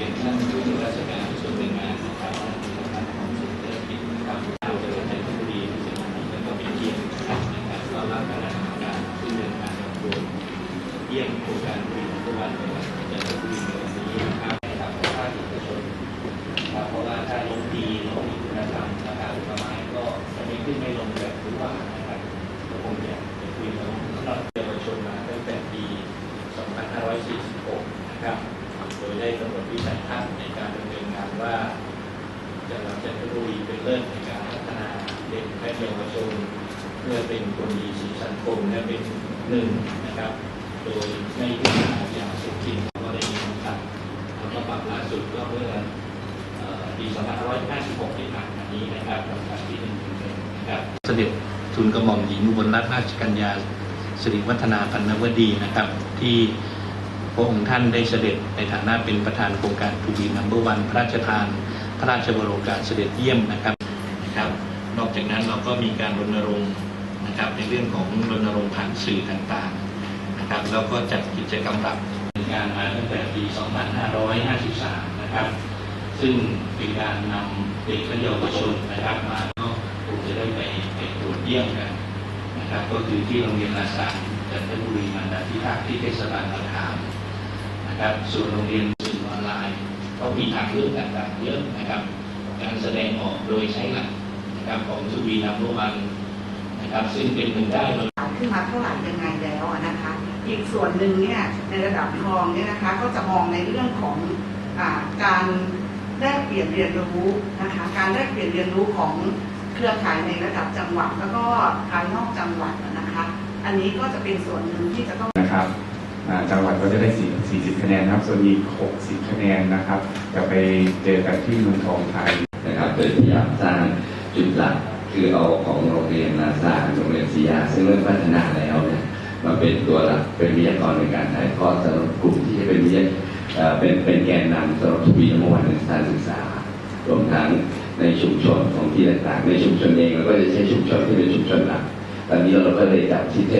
รียนท่านผู้ว่ราชการส่วนหนึ่งมานนะครับที่ทำงารงส่วเศรษฐกาจนะครับเราจใช้ทุกที่แล้วก็เป็นเกียรกับการต้อนรับคณะกรรมการที่เดินทางมารเยี่ยมโครงการบริหารจัวัดจังหวัดจันทบุรีในนี้นะครับให้กับภาคเอกชนนะครับเพราะว่าถ้าลงดีลงมีคุณธรรมราคาประมาณก็จะไม่ขึ้นไม่ลงแบบรู้ว่านะครับก็คงอยกจะคุยกับน้อเยาวชนมาตั้งแต่ปี 2546 นะครับ ได้กำหนดวิสัยทัศน์ในการดำเนินงานว่าจะรับจันทบุรีเป็นเลิศในการพัฒนาเด็กและเยาวชนเพื่อเป็นคนดีสีสังคมและเป็นหนึ่งนะครับ โดยไม่ยึดหลักอย่างสุขินก็ได้มีคำสั่งแล้วก็ปรับล่าสุดก็เมื่อปี2556ที่ผ่านมานี้นะครับกับการที่หนึ่งนะครับเสด็จทุนกระหม่อมหญิงบนรัตนราชกัญญาสิริวัฒนาพันนวดีนะครับ ที่ พระองค์ท่านได้เสด็จในฐานะเป็นประธานโครงการทูบีนัมเบอร์วันพระราชทาน พระราชบรมการเสด็จเยี่ยมนะครับนะครับ นอกจากนั้นเราก็มีการรณรงค์นะครับในเรื่องของรณรงค์ผ่านสื่อต่างๆนะครับแล้วก็จัดกิจกรรมหลักเป็นการมาตั้งแต่ปี 2553 นะครับ ซึ่งเป็นการนำเด็กและเยาวชนนะครับมาก็คงจะได้ไปไปตรวจเยี่ยมกันนะครับ ก็คือที่โรงเรียนอาสาจันทบุรีมันาธิภาคที่เทศบาลประทาม นะครับส่วนโรงเรียนสื่อออนไลน์ก็มีทางเลือกต่างๆเยอะนะครับ การแสดงออกโดยใช้หลักนะครับของสุวีนัมโรมันนะครับซึ่งเป็นหนึ่งได้โดยขึ้นมาเท่าไหร่ยังไงแล้วอะนะคะอีกส่วนหนึ่งเนี่ยในระดับรองเนี่ยนะคะก็จะมองในเรื่องของอาการแลกเปลี่ยนเรียนรู้นะคะการแลกเปลี่ยนเรียนรู้ของเครือข่ายในระดับจังหวัดแล้วก็ภายนอกจังหวัดนะคะ อันนี้ก็จะเป็นส่วนหนึ่งที่จะต้องนะครับอ่า จังหวัดก็จะได้4 40 คะแนนครับ ส่วนอีก 60 คะแนนนะครับ จะไปเจอกันที่เมืองทองธานีนะครับโดยพยายามสร้างจุดหลักคือเอาของโรงเรียนนาซาโรงเรียนซียาซึ่งเริ่มพัฒนาแล้วเนี่ยมาเป็นตัวหลักเป็นวิทยากรในการถ่ายทอดสำหรับกลุ่มที่จะเป็นวิทยาเป็นเป็นแกนนำสำหรับทุบีนเมื่อวานในสถานศึกษารวมทั้งในชุมชนของที่ต่างๆ ในชุมชนเองเราก็จะใช้ชุมชนที่เป็นชุมชนหลักตอนนี้เราก็เลยจัดที่เท